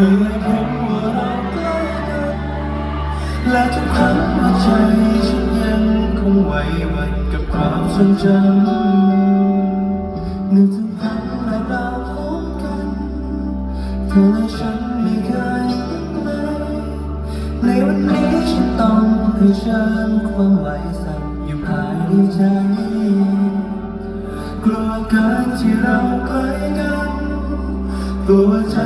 เมื่อเห็นว่าเราใกล้กันและทุกครั้งหัวใจฉันยังคงไหวหวั่นกับความทรงจำนึกถึงครั้งแรกเราพบกันเธอและฉันไม่เคยนึกเลยในวันนี้ฉันต้องเผชิญความไหวสั่นอยู่ภายในใจกลัวกินที่เราใกล้กันกลัวใจ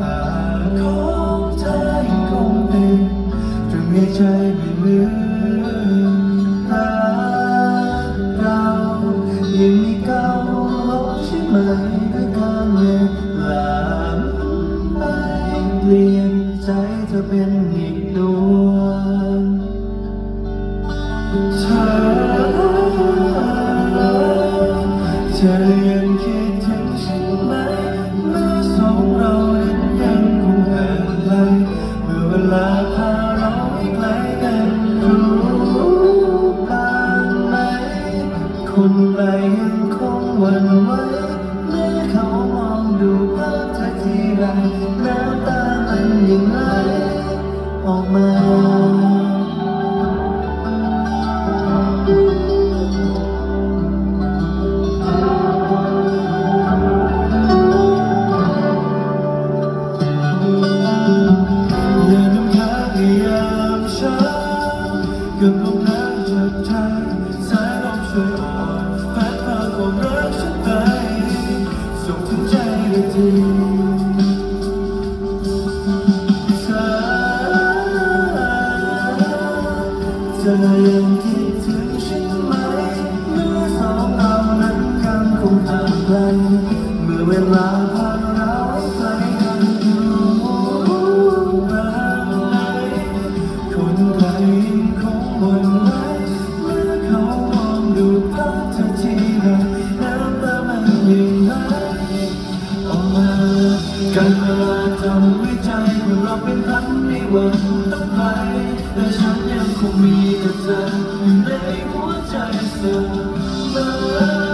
ตาของเธอยังคงเป็นจนมีใจไม่เหลือรักเรายังมีเก่าลงใช่ไหมด้วยการเวลาไม่เปลี่ยนใจเธอเป็นอีกดวงเธอเธอ ไรน้ำตามันยังไหลออกมาอย่าน้ำค้างในยามช้ากับลมหนาวจากใจสายลมช่วยอ่อนพัดพาความรักฉันไปส่งถึงใจได้ที เมื่อเวลาพานเราให้ไกลกันอยู่คนไกลยังคงหวั่นไหวเมื่อเขามองดูภาพเธอทีไรน้ำตามันยังไหลออกมาการเวลาทำให้ใจของเราเป็นพันในวันต้องไปแต่ฉันยังคงมีแต่เธออยู่ในหัวใจเสมอ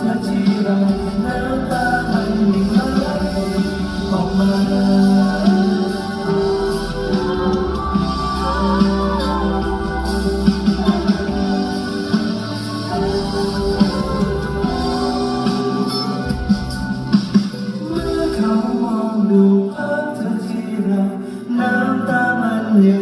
maneira.